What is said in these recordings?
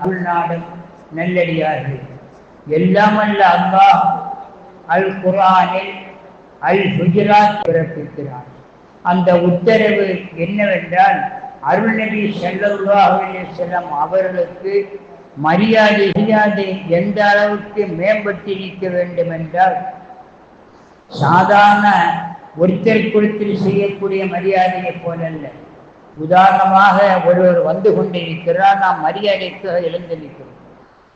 தமிழ்நாடும் நல்லடியார்கள். எல்லாம் அல்ல அல்லாஹ் அல் குரானில் அல் ஹுஜராத் பிறப்பிக்கிறார். அந்த உத்தரவு என்னவென்றால் அருள்நபி ஸல்லல்லாஹு செல்லம் அவர்களுக்கு மரியாதை மரியாதை எந்த அளவுக்கு மேம்பட்டிருக்க வேண்டும் என்றால் சாதாரண ஒருத்தர் கொடுத்தில் செய்யக்கூடிய மரியாதையை போலல்ல. உதாரணமாக ஒருவர் வந்து கொண்டிருக்கிறார். நாம் மரியாதைக்கு எழுந்து நிற்கிறோம்.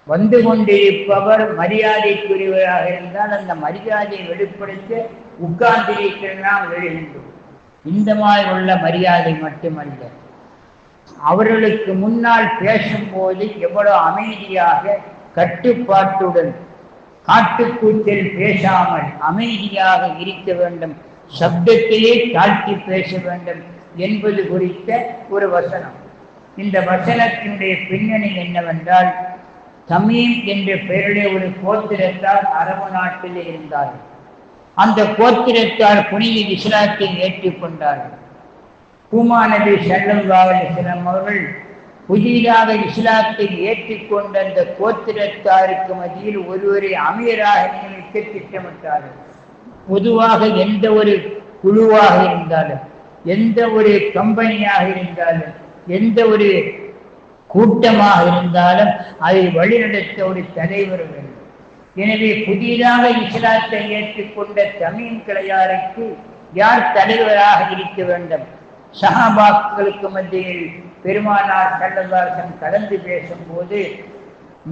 வந்து கொண்டிருப்பவர் மரியாதைக்குரியவராக இருந்தால் அந்த மரியாதையை வெளிப்படுத்த உட்கார்ந்திருக்கிற நாம் எழுகின்றோம். இந்த மாதிரி உள்ள மரியாதை மட்டுமல்ல. அவர்களுக்கு முன்னால் பேசும்போது எவ்வளவு அமைதியாக கட்டுப்பாட்டுடன் காட்டுக்கூத்தில் பேசாமல் அமைதியாக இருக்க வேண்டும். சப்தத்தையே தாழ்த்தி பேச வேண்டும். என்பது குறித்த ஒரு வசனம். இந்த வசனத்தினுடைய பின்னணி என்னவென்றால் தமீம் என்ற பெயருடைய ஒரு கோத்திரத்தார் அரபு நாட்டில் இருந்தார்கள். அந்த கோத்திரத்தார் புனித இஸ்லாத்தை ஏற்றுக்கொண்டார்கள் பூமா நபி ஸல்லல்லாஹு அவர்கள் புதிதாக இஸ்லாத்தை ஏற்றுக்கொண்ட அந்த கோத்திரத்தாருக்கு மத்தியில் ஒருவரை அமீராக நியமிக்க திட்டமிட்டார்கள். பொதுவாக எந்த ஒரு குழுவாக இருந்தாலும். எந்த ஒரு கம்பெனியாக இருந்தாலும் எந்த ஒரு கூட்டமாக இருந்தாலும் அதை வழிநடத்த ஒரு தலைவர் வேண்டும். எனவே புதிதாக இஸ்லாத்தை ஏற்றுக்கொண்ட தமிழ் கிளையாருக்கு யார் தலைவராக இருக்க வேண்டும்? சஹாபாக்களுக்கு மத்தியில் பெருமானார் சல்லல்லாசன் கலந்து பேசும்போது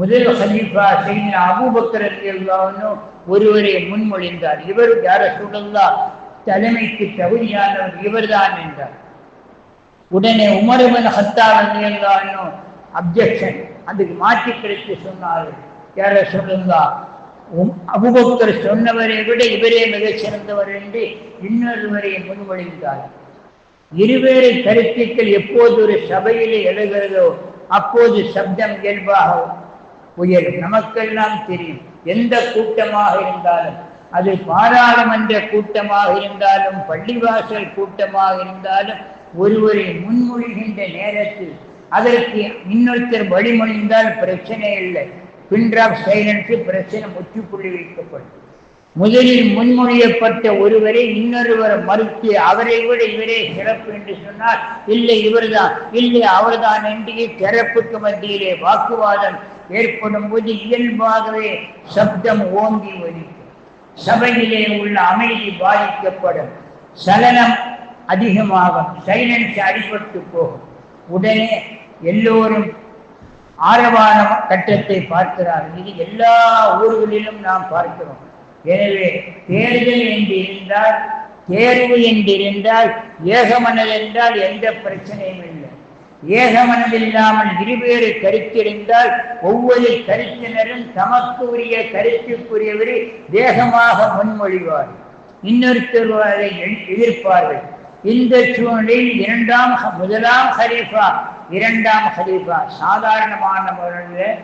முதல் ஹலீஃபா செய்த அபூபக்கர் ரலியல்லாஹு ஒருவரை முன்மொழிந்தார். இவர் யார சூழல்லா தலைமைக்கு தகுதியானவர் இவர்தான் என்றார். உடனே உமருமன் ஹத்தா ரலியல்லாஹு அப்ஜெக்ஷன். அதுக்கு மாற்றி கிடைத்து சொன்னார்கள் யார சொல்லுங்கா அபுபக்தர் சொன்னவரை விட இவரே மிகச் சிறந்தவர் என்று இன்னொருவரை முன்மொழிந்தார். இருவேறு கருத்துக்கள் எப்போது ஒரு சபையிலே எழுகிறதோ அப்போது சப்தம் இயல்பாக உயரும். நமக்கெல்லாம் தெரியும். எந்த கூட்டமாக இருந்தாலும் அது பாராளுமன்ற கூட்டமாக இருந்தாலும் பள்ளிவாசல் கூட்டமாக இருந்தாலும் ஒருவரை முன்மொழிகின்ற நேரத்தில் அதற்கு இன்னொருத்தர் வழிமொழிந்தால் பிரச்சனை இல்லை. பிண்ட்ராப் சைலன்ஸு பிரச்சனை முற்றுப்புள்ளி வைக்கப்படும். முதலில் முன்மொழியப்பட்ட ஒருவரை இன்னொருவர் மறுத்து அவரை விட இவரே சிறப்பு என்று சொன்னால் இல்லை இவர்தான் இல்லை அவர்தான் என்று சிறப்புக்கு மத்தியிலே வாக்குவாதம் ஏற்படும் போது இயல்பாகவே சப்தம் ஓங்கி ஒலிக்கும். சபையிலே உள்ள அமைதி பாதிக்கப்படும். சலனம் அதிகமாகும். சைலன்ஸ் அடிபட்டு போகும். உடனே எல்லோரும் ஆரவான கட்டத்தை பார்க்கிறார்கள் இது எல்லா ஊர்களிலும் நாம் பார்க்கிறோம். எனவே தேர்தல் என்று இருந்தால் தேர்வு என்றிருந்தால் ஏகமனல் என்றால் எந்த பிரச்சனையும் இல்லை. ஏகமனல் இல்லாமல் இருவேறு கருத்திருந்தால் ஒவ்வொரு கருத்தினரும் தமக்கு உரிய கருத்துக்குரியவரை வேகமாக முன்மொழிவார். இன்னொருத்தர் அதை எதிர்ப்பார்கள். இந்த சூழலில் இரண்டாம் முதலாம் ஹரீஃபா இரண்டாம் ஹரீஃபா சாதாரணமானவர்கள்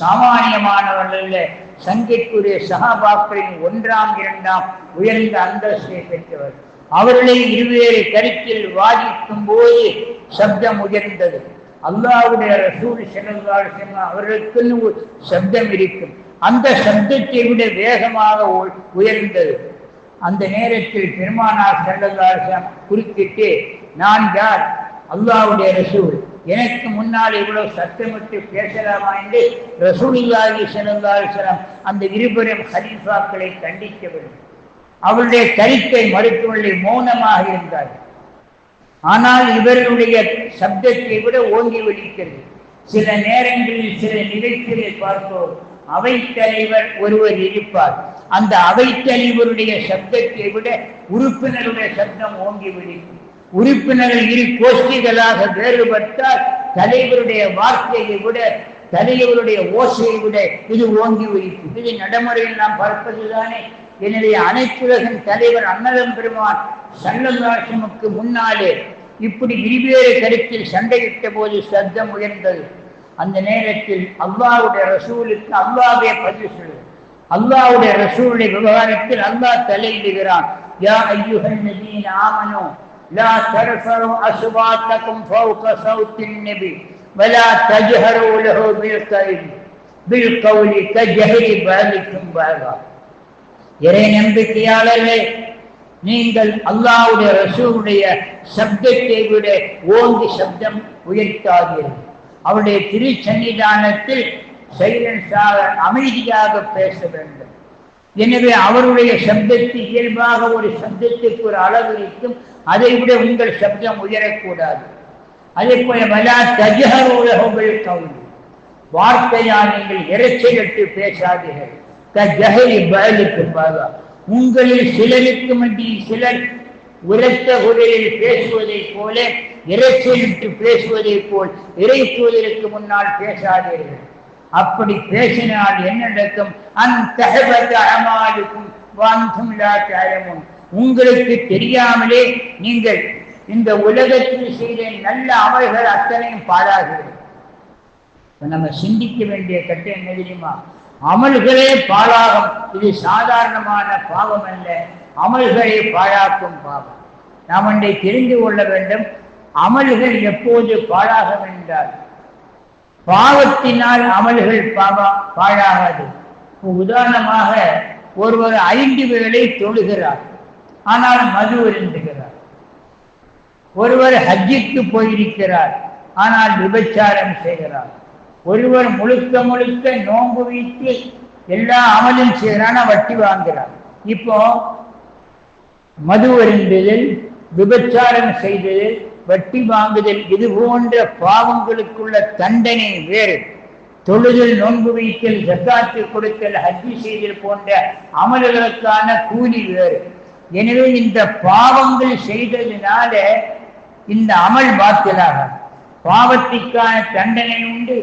சாமானியமானவர்கள் சங்கைக்குரிய சகாபாக்களின் ஒன்றாம் இரண்டாம் உயர்ந்த அந்தஸ்தை பெற்றவர். அவர்களை இருவேறு கருத்தில் வாதிக்கும் போது சப்தம் உயர்ந்தது. அல்லாவுடைய ரசூல் செல்லல்லால் அவர்களுக்குன்னு ஒரு சப்தம் இருக்கும். அந்த சப்தத்தை விட வேகமாக உயர்ந்தது. அந்த நேரத்தில் பெருமானார் செல்லல்லால் குறுக்கிட்டு நான் யார்? அல்லாவுடைய ரசூல். எனக்கு முன்னால் இவ்வளவு சத்தமிட்டு பேசலாமா? என்று ரசூலில்லாஹி செல்லல்லாசலம் அந்த இருபெரும் ஹரீஃபாக்களை கண்டிக்க வேண்டும். அவருடைய கருத்தை மறுக்கவில்லை மௌனமாக இருந்தார்கள் ஆனால் இவர்களுடைய சப்தத்தை விட ஓங்கி வெடிக்கிறது சில நேரங்களில் சில நிகழ்ச்சிகளை பார்த்தோம் அவைத்தலைவர் ஒருவர் இருப்பார். அந்த அவைத்தலைவருடைய சப்தத்தை விட உறுப்பினருடைய சப்தம் ஓங்கி ஒலிக்கும் உறுப்பினர்கள் இரு கோஷ்டிகளாக வேறுபட்டால் தலைவருடைய வார்த்தையை விட தலைவருடைய ஓசையை விட இது ஓங்கி வைக்கும் இது நடைமுறையில் நாம் பார்ப்பதுதானே. என்னுடைய அனைத்துலகின் தலைவர் அன்னலம் பெருமான் சல்லம் ராசிமுக்கு முன்னாலே இப்படி இருவேறு கருத்தில் சண்டையிட்ட போது சத்தம் உயர்ந்தது. அந்த நேரத்தில் அல்லாவுடைய ரசூலுக்கு அல்லாவே பதிவு சொல்லு. அல்லாவுடைய ரசூலுடைய விவகாரத்தில் அல்லாஹ் தலையிடுகிறான். யா ஐயுகன் நதீன் ஆமனோ லா தர்ஃபரோ அசுபாத்தக்கும் ஃபௌக சௌத்தின் நபி வலா தஜ்ஹரோ லஹு பில் கைல். பில் கௌலி தஜ்ஹரி பாதிக்கும் பாகா. இறை நம்பிக்கையாளர்களே நீங்கள் அல்லாவுடைய ரசூலுடைய சப்தத்தை விட ஓங்கி சப்தம் உயர்த்தாதீர்கள். அவருடைய திருச்சன்னிதானத்தில் சைலன்ஸாக அமைதியாக பேச வேண்டும். எனவே அவருடைய சப்தத்தை இயல்பாக ஒரு சப்தத்திற்கு ஒரு அளவு இருக்கும். அதை விட உங்கள் சப்தம் உயரக்கூடாது. அதே போல வலா தஜகரோலகங்கள் கவுல் வார்த்தையால் நீங்கள் இறைச்சலிட்டு பேசாதீர்கள். பயலுக்கு பாதா. உங்களில் சிலருக்கு மத்தியில் சிலர் உரத்த குரலில் பேசுவதைப் போல இறைச்சலிட்டு பேசுவதைப் போல் இறைச்சுவதற்கு முன்னால் பேசாதீர்கள். அப்படி பேசினால் என்ன நடக்கும்? அந்த அமாலுக்கும் வாந்தும் இல்லாத்தமும் உங்களுக்கு தெரியாமலே நீங்கள் இந்த உலகத்தில் செய்த நல்ல அமல்கள் அத்தனையும் பாழாகிறது. நம்ம சிந்திக்க வேண்டிய கட்டம் என்ன தெரியுமா? அமல்களே பாழாகும். இது சாதாரணமான பாவம் அல்ல அமல்களை பாழாக்கும் பாவம். நாம் அன்றை தெரிந்து கொள்ள வேண்டும் அமல்கள் எப்போது பாழாகும் என்றால். பாவத்தினால் அமல்கள் பாவா பாழாகாது. உதாரணமாக ஒருவர் ஐந்து வேளை தொழுகிறார். ஆனால் மது விருந்துகிறார் ஒருவர் ஹஜ்ஜிக்கு போயிருக்கிறார். ஆனால் விபச்சாரம் செய்கிறார். ஒருவர் முழுக்க முழுக்க நோன்பு வீட்டு எல்லா அமலும் செய்கிறான வட்டி வாங்குகிறார். இப்போ மது அருந்துதல் விபச்சாரம் செய்ததில் வட்டி வாங்குதல் இது போன்ற பாவங்களுக்குள்ள தண்டனை வேறு. தொழுதல் நோன்பு வைத்தல் ஜக்காத்து கொடுத்தல் ஹஜ்ஜி செய்தல் போன்ற அமல்களுக்கான கூலி வேறு. எனவே இந்த பாவங்கள் செய்ததினால இந்த அமல் பாத்திலாக பாவத்திற்கான தண்டனை உண்டு.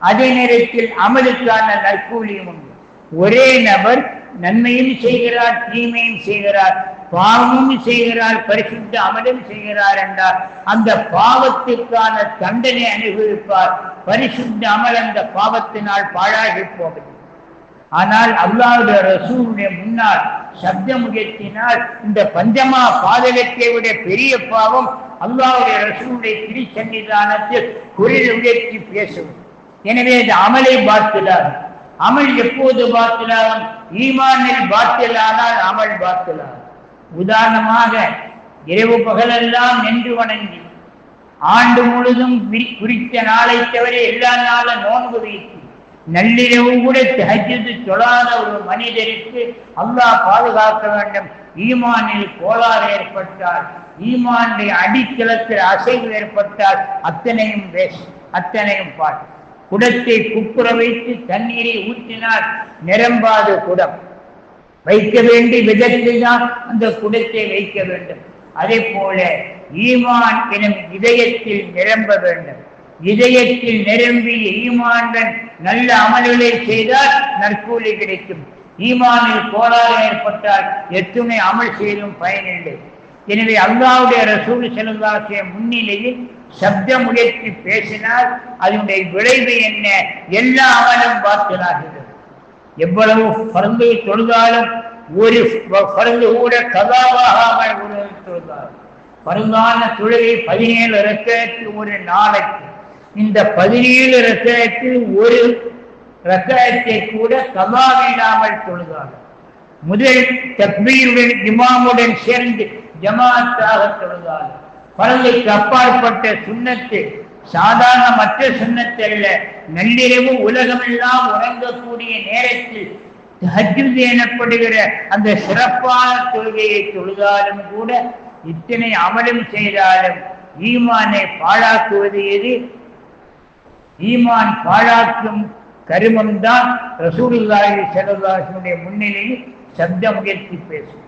அதே நேரத்தில் அமலுக்கான நற்கூலியும் உண்டு. ஒரே நபர் நன்மையும் செய்கிறார் தீமையும் செய்கிறார் பாவமும் செய்கிறார் பரிசுத்த அமலும் செய்கிறார் என்றால் அந்த பாவத்திற்கான தண்டனை அனுபவிப்பார். பரிசுத்த அமல் அந்த பாவத்தினால் பாழாகி போகுது ஆனால் அல்லாவுடைய ரசூலுடைய முன்னால் சப்தம் உயர்த்தினால் இந்த பஞ்சமா பாதகத்தை விட பெரிய பாவம் அல்லாவுடைய ரசூலுடைய திருச்சன்னிதானத்தில் குரல் உயர்த்தி பேசுவது. எனவே இது அமலை பாத்திலாகும் அமல் எப்போது பாத்திலாகும் ஈமானில் பாத்திலானால் அமல் பாத்திலாகும் உதாரணமாக இரவு பகலெல்லாம் நின்று வணங்கி ஆண்டு முழுதும் குறித்த நாளை தவிர எல்லா நாளும் நோன்பு வைத்து நள்ளிரவு கூட தஹஜது சொல்லாத ஒரு மனிதருக்கு அல்லாஹ் பாதுகாக்க வேண்டும். ஈமானில் கோளாறு ஏற்பட்டால் ஈமானுடைய அடித்தளத்தில் அசைவு ஏற்பட்டால் அத்தனையும் வேஷ் அத்தனையும் பாட்டு குடத்தை குப்புற வைத்து தண்ணீரை ஊற்றினால் நிரம்பாத குடம். வைக்க வேண்டிய விதத்தில் தான் அந்த குடத்தை வைக்க வேண்டும். அதே போல ஈமான் எனும் இதயத்தில் நிரம்ப வேண்டும். இதயத்தில் நிரம்பிய ஈமான்கள் நல்ல அமல்களை செய்தால் நற்கூலி கிடைக்கும். ஈமானில் கோளாறு ஏற்பட்டால் எத்துணை அமல் செய்தும் பயனில்லை. எனவே அல்லாவுடைய ரசூல் செல்வாசிய முன்னிலையில் சப்தம் உயர்த்தி பேசினால் அதனுடைய விளைவு என்ன? எல்லா அமலும் பார்த்தலாகிறது எவ்வளவு பறந்து தொழுதாலும் ஒரு பறந்து கூட கதாவாகாமல் ஒரு தொழுதாலும். பருந்தான தொழுகை பதினேழு ரக்கத்து ஒரு நாளைக்கு. இந்த பதினேழு ரக்கத்தில் ஒரு ரக்கத்தை கூட கதாவிடாமல் தொழுதாலும். முதல் தக்பீருடன் இமாமுடன் சேர்ந்து ஜமாத்தாக தொழுதாலும் பரந்தைக்கு அப்பாற்பட்ட சுண்ணத்து சாதாரண மற்ற சுண்ணத்து அல்ல நள்ளிரவு உலகமெல்லாம் உறங்கக்கூடிய நேரத்தில் ஹஜ்ஜுது எனப்படுகிற அந்த சிறப்பான தொழுகையை தொழுதாலும் கூட இத்தனை அமலும் செய்தாலும் ஈமானை பாழாக்குவது எது? ஈமான் பாழாக்கும் கருமம் தான் ரசூலுல்லாஹி செல்வாசனுடைய முன்னிலையில் சப்த முயற்சி பேசும்.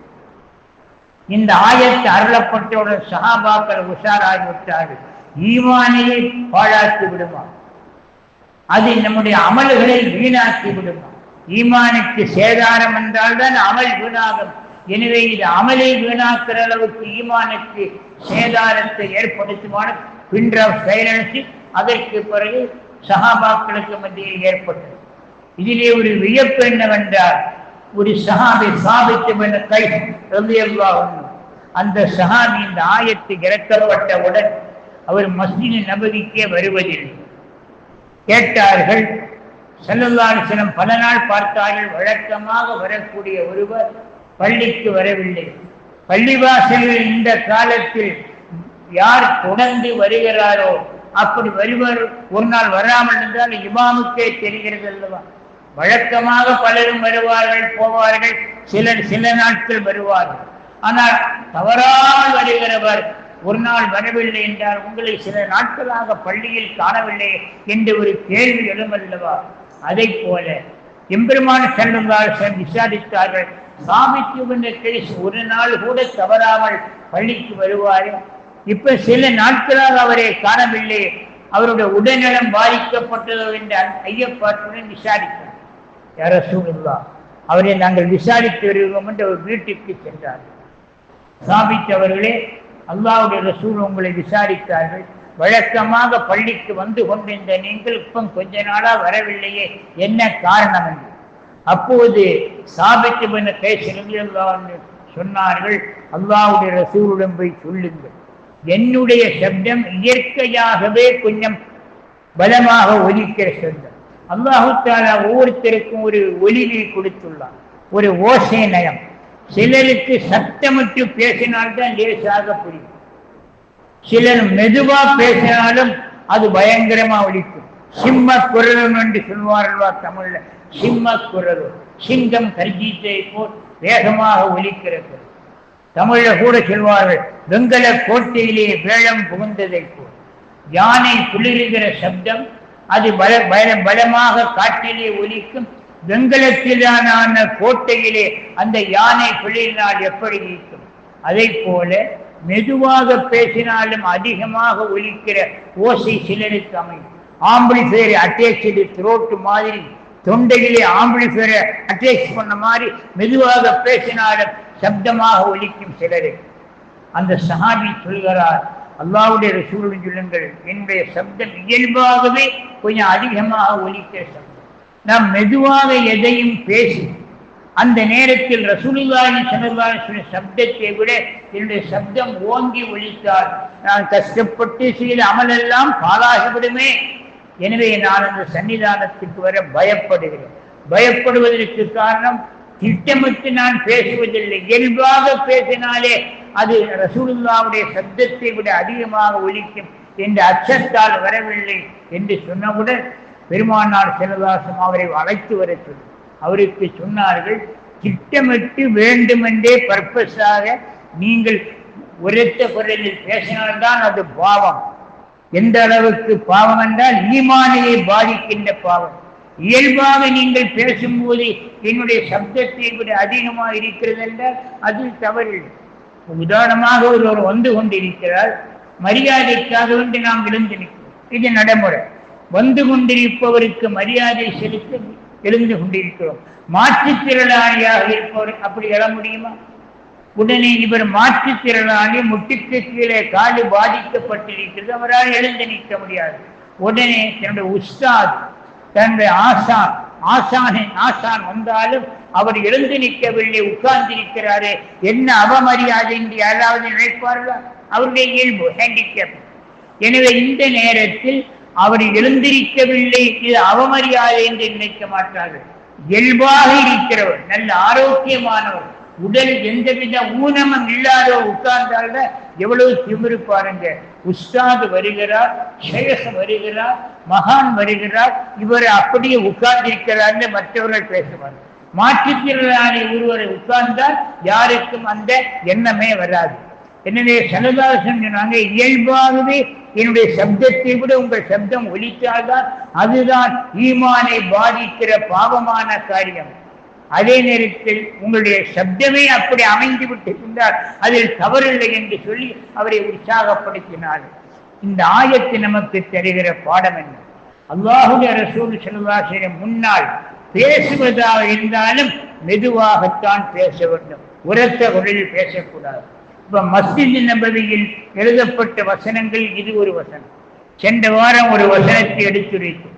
இந்த ஆயத்து அருளப்பட்டவுடன் சகாபாக்கள் உஷாராகிவிட்டார்கள் ஈமானையை பாழாக்கி விடுமா? அது நம்முடைய அமல்களை வீணாக்கி விடுமா? ஈமானுக்கு சேதாரம் என்றால் தான் அமல் வீணாகும். எனவே இது அமலை வீணாக்குற அளவுக்கு ஈமானுக்கு சேதாரத்தை ஏற்படுத்துமான பின்ற சைலன்ஸ் அதற்கு பிறகு சகாபாக்களுக்கு மத்தியில் ஏற்பட்டது. இதிலே ஒரு வியப்பு என்னவென்றால் ஒரு சஹாபி சாபித்து என்ற கை அந்த சஹாபி இந்த ஆயத்து இறக்கப்பட்டவுடன் அவர் மஸ்ஜித் நபதிக்கே வருவதில்லை. கேட்டார்கள் செல்லல்லாரிசனம் பல நாள் பார்த்தார்கள் வழக்கமாக வரக்கூடிய ஒருவர் பள்ளிக்கு வரவில்லை. பள்ளிவாசலில் இந்த காலத்தில் யார் தொடர்ந்து வருகிறாரோ அப்படி வருவர் ஒரு நாள் வராமல் இருந்தால் இமாமுக்கே தெரிகிறது அல்லவா? வழக்கமாக பலரும் வருவார்கள் போவார்கள் சிலர் சில நாட்கள் வருவார்கள். ஆனால் தவறாமல் வருகிறவர் ஒரு நாள் வரவில்லை என்றால் உங்களை சில நாட்களாக பள்ளியில் காணவில்லை என்று ஒரு கேள்வி எழுமல்லவா? அதை போல எம்பெருமான செல்வந்தார்கள் விசாரித்தார்கள். சாமிக்கு ஒரு நாள் கூட தவறாமல் பள்ளிக்கு வருவார். இப்ப சில நாட்களாக அவரை காணவில்லை. அவருடைய உடல்நலம் பாதிக்கப்பட்டதோ என்று ஐயப்பாட்டுடன் விசாரித்தார். யார சூழ்நிலா அவரை நாங்கள் விசாரித்து வருகிறோம் என்று அவர் வீட்டுக்கு சென்றார். சாபித் அவர்களே அல்லாவுடைய ரசூல் உங்களை விசாரித்தார்கள். வழக்கமாக பள்ளிக்கு வந்து கொண்டிருந்த நீங்கள் இப்போ கொஞ்ச நாளா வரவில்லையே என்ன காரணம் என்று. அப்போது சாபித்து பண்ண பேசுகிறது சொன்னார்கள் அல்லாவுடைய ரசூலுடன் போய் சொல்லுங்கள். என்னுடைய சப்தம் இயற்கையாகவே கொஞ்சம் பலமாக ஒலிக்கிற சப்தம். அல்லாஹு தாலா ஒவ்வொருத்தருக்கும் ஒரு ஒலியை கொடுத்துள்ளார் ஒரு ஓசை நயம். சிலருக்கு சத்தமிட்டு பேசினால்தான் லேசாக புரியும். சிலர் மெதுவா பேசினாலும் அது பயங்கரமா ஒலிக்கும் சிம்ம குரலும் என்று சொல்வார்களா தமிழ்ல. சிம்ம குரலும் சிங்கம் கர்ஜித்தை போல் வேகமாக ஒலிக்கிறது. தமிழ கூட சொல்வார்கள் வெங்கல கோட்டையிலே வேளம் புகுந்ததை போல். யானை குளிர்கிற சப்தம் அது பல பல பலமாக காட்டிலே ஒலிக்கும். வெங்கலத்திலான கோட்டையிலே அந்த யானை பிழையினால் எப்படி நீக்கும் அதை போல மெதுவாக பேசினாலும் அதிகமாக ஒலிக்கிற ஓசை சிலருக்கு அமையும். ஆம்பிளிஃபேரை அட்டேச்சு த்ரோட்டு மாதிரி தொண்டையிலே ஆம்பிளிஃபேரை அட்டேச் பண்ண மாதிரி மெதுவாக பேசினாலும் சப்தமாக ஒலிக்கும் சிலருக்கு. அந்த சஹாபி சொல்கிறார் அல்லாவுடைய ரசூலுடன் சொல்லுங்கள் என்னுடைய சப்தம் இயல்பாகவே கொஞ்சம் அதிகமாக ஒலிக்கிற சப்தம். நாம் மெதுவாக எதையும் பேசி அந்த நேரத்தில் ரசூலுல்லாஹி ஸல்லல்லாஹு சப்தத்தை விட என்னுடைய சப்தம் ஓங்கி ஒழித்தால் நான் கஷ்டப்பட்டு செய்த அமலெல்லாம் பாலாகிவிடுமே எனவே நான் அந்த சன்னிதானத்துக்கு வர பயப்படுகிறேன். பயப்படுவதற்கு காரணம் திட்டமிட்டு நான் பேசுவதில்லை. இயல்பாக பேசினாலே அது ரசூலுல்லாவுடைய சப்தத்தை விட அதிகமாக ஒலிக்கும் என்ற அச்சத்தால் வரவில்லை என்று சொன்னவுடன் பெருமானார் சிலதாசம் அவரை அழைத்து வர சொல்லி அவருக்கு சொன்னார்கள் திட்டமிட்டு வேண்டுமென்றே பர்பஸாக நீங்கள் உரைத்த குரலில் பேசினால்தான் அது பாவம். எந்த அளவுக்கு பாவம் என்றால் ஈமானையை பாதிக்கின்ற பாவம். இயல்பாக நீங்கள் பேசும்போது என்னுடைய சப்தத்தை விட அதிகமாக இருக்கிறது என்றால் அது தவறில்லை. உதாரணமாக ஒருவர் வந்து கொண்டிருக்கிறார். மரியாதைக்காக வந்து நாம் விழுந்து நிற்கிறோம். இது நடைமுறை. வந்து கொண்டிருப்பவருக்கு மரியாதை செலுத்த எழுந்து கொண்டிருக்கிறோம். மாற்றுத்திறனாளியாக இருப்பவர் அப்படி எழ முடியுமா? உடனே இவர் மாற்றுத்திறனாளி முட்டுக்கு கீழே காடு பாதிக்கப்பட்டிருக்கிறது. அவரால் எழுந்து நிற்க முடியாது. உடனே தன்னுடைய உஸ்தாத் தன்னுடைய ஆசான் ஆசானின் ஆசான் வந்தாலும் அவர் எழுந்து நிற்கவில்லை உட்கார்ந்திருக்கிறாரே என்ன அவமரியாதை என்று யாராவது நினைப்பார்களா? அவருடைய இயல்பு ஹேண்டிகேப் எனவே இந்த நேரத்தில் அவர் எழுந்திருக்கவில்லை இது அவமரியாதை என்று நினைக்க மாட்டார்கள். இயல்பாக இருக்கிறவர் நல்ல ஆரோக்கியமானவர் உடல் எந்தவித ஊனமும் இல்லாத உட்கார்ந்தால எவ்வளவு திமிரு பாருங்க. உஸ்தாது வருகிறார் ஷேஷ வருகிறார் மகான் வருகிறார் இவர் அப்படியே உட்கார்ந்திருக்கிறார்னு மற்றவர்கள் பேசுவார் மாற்றுத்திறனாளி ஒருவரை உட்கார்ந்தால் யாருக்கும் அந்த எண்ணமே வராது. எனவே சனதாசன் சொன்னாங்க இயல்பாகவே என்னுடைய சப்தத்தை விட உங்கள் சப்தம் ஒலித்தால்தான் அதுதான் ஈமானை பாதிக்கிற பாவமான காரியம். அதே நேரத்தில் உங்களுடைய சப்தமே அப்படி அமைந்து விட்டிருந்தால் அதில் தவறில்லை என்று சொல்லி அவரை உற்சாகப்படுத்தினார். இந்த ஆயத்து நமக்கு தருகிற பாடம் என்ன? அல்லாஹுடைய ரசூல் செல்வாசிரியர் முன்னால் பேசுவதாக இருந்தாலும் மெதுவாகத்தான் பேச வேண்டும். உரத்த குரலில் பேசக்கூடாது. இப்ப மஸ்ஜித் நபதியில் எழுதப்பட்ட வசனங்கள் இது ஒரு வசனம். சென்ற வாரம் ஒரு வசனத்தை எடுத்துரைத்தோம்.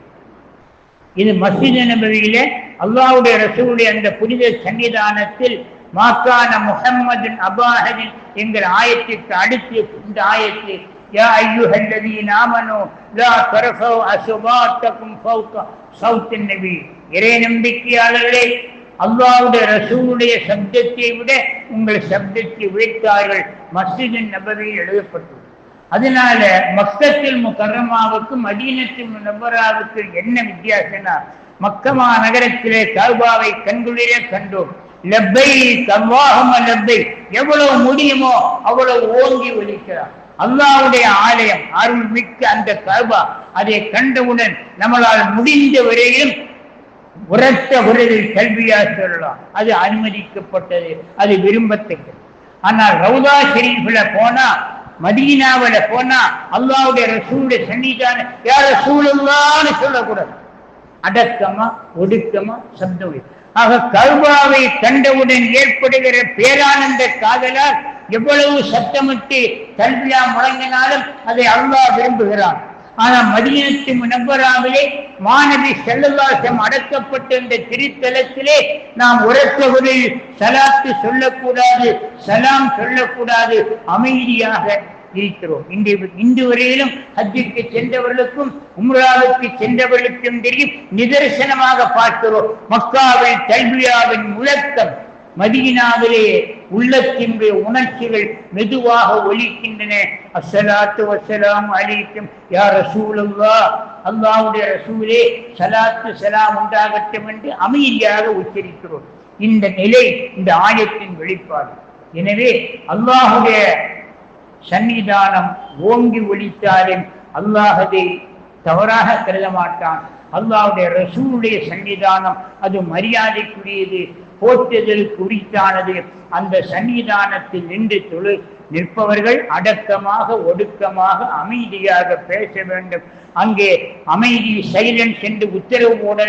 இது மஸ்ஜித் நபதியில அல்லாவுடைய ரசூலுடைய அந்த புனித சன்னிதானத்தில் மாக்கான முகம்மதின் அபாஹதின் என்கிற ஆயத்திற்கு அடுத்து இந்த ஆயத்து யா ஐயுஹல்லதீன ஆமனு இறை நம்பிக்கையாளர்களே அல்லாவுடைய ரசூனுடைய சப்தத்தை விட உங்கள் சப்தத்தை உயர்த்தார்கள் மஸ்ஜிதின் நபரில் எழுதப்பட்டுள்ளது அதனால மக்கத்தில் முக்கரமாவுக்கு மதீனத்தில் நபராவுக்கு என்ன வித்தியாசம்னா மக்கமா நகரத்திலே கல்பாவை கண்குளிரே கண்டோம். லெப்பை கவ்வாகம லெப்பை எவ்வளவு முடியுமோ அவ்வளவு ஓங்கி ஒலிக்கிறார். அல்லாவுடைய ஆலயம் அருள் மிக்க அந்த கல்பா அதை கண்டவுடன் நம்மளால் முடிந்த வரையிலும் உரத்த உரையில் கல்வியா சொல்லலாம். அது அனுமதிக்கப்பட்டது. அது விரும்பத்தக்கது. ஆனால் ரவுதா ஷெரீஃபில் போனா மதீனாவில் போனா அல்லாவுடைய ரசூடைய சன்னிதான யார சூழல்லான்னு சொல்லக்கூடாது. அடக்கமா ஒடுக்கமா சப்தம் ஆக கல்வாவை கண்டவுடன் ஏற்படுகிற பேரானந்த காதலால் எவ்வளவு சத்தமிட்டு கல்வியா முழங்கினாலும் அதை அல்லாஹ் விரும்புகிறான். ஆனா மதியத்து முனவராவிலே மாணவி செல்லவாசம் அடக்கப்பட்ட இந்த திருத்தலத்திலே நாம் உரத்தவரில் சலாத்து சொல்லக்கூடாது சலாம் சொல்லக்கூடாது அமைதியாக இருக்கிறோம். இன்று இன்று வரையிலும் ஹஜ்ஜிற்கு சென்றவர்களுக்கும் உம்ராவுக்கு சென்றவர்களுக்கும் தெரியும் நிதர்சனமாக பார்க்கிறோம். மக்காவில் கல்வியாவின் முழக்கம் மதியினாவிலே உள்ளத்தினுடைய உணர்ச்சிகள் மெதுவாக ஒலிக்கின்றன. அஸ்ஸலாத்து வசலாம் அழிக்கும் யா ரசூலுல்லா அல்லாவுடைய ரசூலே சலாத்து சலாம் உண்டாகட்டும் என்று அமைதியாக உச்சரிக்கிறோம். இந்த நிலை இந்த ஆயத்தின் வெளிப்பாடு. எனவே அல்லாஹுடைய சன்னிதானம் ஓங்கி ஒலித்தாலும் அல்லாஹதை தவறாக கருத மாட்டான் அல்லாவுடைய ரசூலுடைய சன்னிதானம் அது மரியாதைக்குரியது. போற்றுதல் குறித்தானது அந்த சன்னிதானத்தில் நின்று தொழு நிற்பவர்கள் அடக்கமாக ஒடுக்கமாக அமைதியாக பேச வேண்டும். அங்கே அமைதி சைலன்ஸ் என்று உத்தரவு போட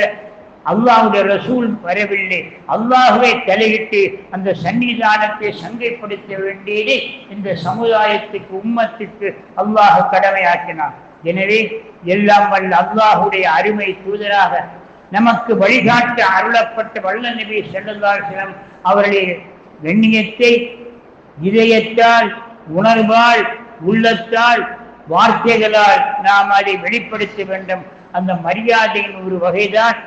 அல்லாவுடைய ரசூல் வரவில்லை. அல்லாஹுவை தலையிட்டு அந்த சன்னிதானத்தை சங்கைப்படுத்த வேண்டியதே இந்த சமுதாயத்துக்கு உம்மத்துக்கு அல்லாஹ் கடமையாக்கினான். எனவே எல்லாம் வல்ல அல்லாஹுடைய அருமை தூதராக நமக்கு வழிகாட்ட அருளப்பட்ட வல்ல நபி செல்லதாசனம் அவருடைய கண்ணியத்தை இதயத்தால் உணர்வால் உள்ளத்தால் வார்த்தைகளால் நாம் அதை வெளிப்படுத்த வேண்டும். அந்த மரியாதையின் ஒரு வகைதான்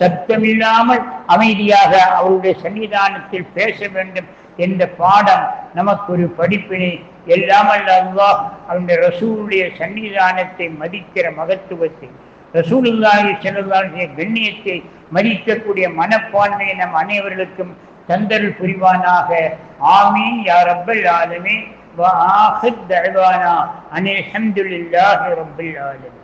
சத்தமில்லாமல் அமைதியாக அவருடைய சன்னிதானத்தில் பேச வேண்டும் என்ற பாடம் நமக்கு ஒரு படிப்பினை எல்லாமல் அல்லாஹ் அவருடைய ரசூலுடைய சன்னிதானத்தை மதிக்கிற மகத்துவத்தை ரசூலுல்லாஹி செல்லல்லாஹிய கண்ணியத்தை மதிக்கக்கூடிய மனப்பான்மையை நம் அனைவர்களுக்கும் தந்தருள் புரிவானாக ஆமீன் யா ரப்பல் ஆலமீன் وآخر دعوانا أن الحمد لله رب العالمين